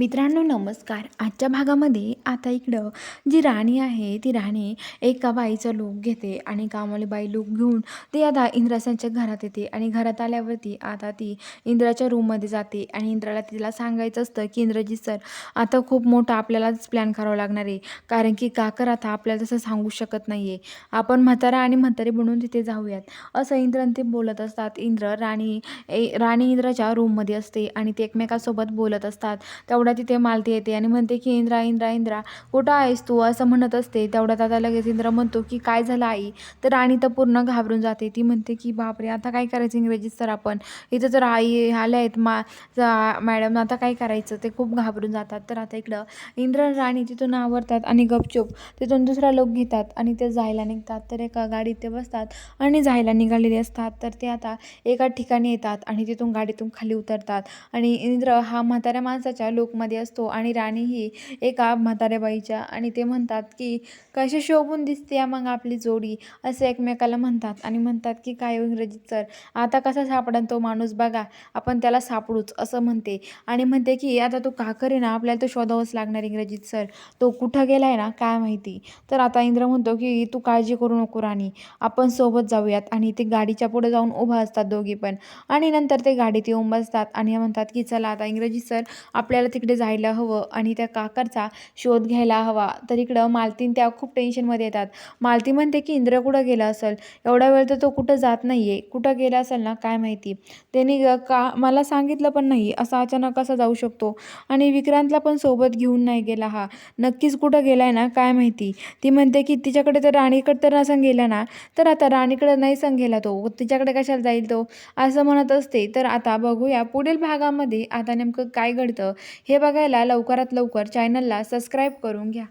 मित्रांनो नमस्कार. आजच्या भागामध्ये आता इकडं जी राणी आहे ती राणी एका बाईचा लूक घेते आणि कामवाली बाई लूक घेऊन ती आता इंद्रासांच्या घरात येते आणि घरात आल्यावरती आता ती इंद्राच्या रूममध्ये जाते आणि इंद्राला तिला सांगायचं असतं की इंद्रजी सर आता खूप मोठा आपल्यालाच प्लॅन करावा लागणार आहे. कारण की काकर आता आपल्याला तसं सांगू शकत नाही आहे आपण म्हातारा आणि म्हातारी बनून तिथे जाऊयात. असं इंद्र ते बोलत असतात. इंद्र राणी ए राणी इंद्राच्या रूममध्ये असते आणि ते एकमेकासोबत बोलत असतात. तेवढ्या तिथे मालती येते आणि म्हणते की इंद्रा इंद्रा इंद्रा कुठं आहेस तू? असं म्हणत असते. तेवढ्यात आता लगेच इंद्र म्हणतो की काय झालं आई? तर राणी तर पूर्ण घाबरून जाते. ती म्हणते की बापरे आता काय करायचं इंग्रजीत सर आपण? इथं तर आई आल्या आहेत मा मॅडम आता काय करायचं? ते खूप घाबरून जातात. तर आता इकडं इंद्र राणी तिथून आवरतात आणि गपचूप तिथून दुसरा लोक घेतात आणि ते जायला निघतात. तर एका गाडीत ते बसतात आणि जायला निघालेले असतात. तर ते आता एका ठिकाणी येतात आणि तिथून गाडीतून खाली उतरतात. आणि इंद्र हा म्हाताऱ्या माणसाच्या लोक लुकमध्ये असतो आणि राणी ही एका म्हाताऱ्या बाईच्या आणि ते म्हणतात की कशी शोभून दिसते मग आपली जोडी असे एकमेकाला म्हणतात आणि म्हणतात की काय हो इंग्रजीत सर आता कसा सापडन तो माणूस बघा आपण त्याला सापडूच असं म्हणते. आणि म्हणते की आता तो काकर आहे ना आपल्याला तो शोधावंच लागणार इंग्रजीत सर तो कुठं गेला आहे ना काय माहिती. तर आता इंद्र म्हणतो की तू काळजी करू नको राणी आपण सोबत जाऊयात. आणि ते गाडीच्या पुढे जाऊन उभा असतात दोघी पण. आणि नंतर ते गाडीत येऊन बसतात आणि म्हणतात की चला आता इंग्रजी सर आपल्याला ते तिकडे जायला हवं आणि त्या काकरचा शोध घ्यायला हवा. तर इकडं मालतीन त्या खूप टेन्शनमध्ये येतात. मालती म्हणते की इंद्र कुठं गेला असेल? एवढा वेळ तर तो कुठं जात नाही आहे कुठं गेला असेल ना? काय माहिती? त्याने ग- का मला सांगितलं पण नाही. असा अचानक कसा जाऊ शकतो? आणि विक्रांतला पण सोबत घेऊन नाही गेला हा. नक्कीच कुठं गेला आहे ना? काय माहिती? ती म्हणते की तिच्याकडे तर राणीकडे तर नसं गेला ना? तर आता राणीकडे नाही संघेला गेला तो. तिच्याकडे कशाला जाईल तो? असं म्हणत असते. तर आता बघूया पुढील भागामध्ये आता नेमकं काय घडतं हे बघायला लवकरात लवकर चॅनलला सबस्क्राईब करून घ्या.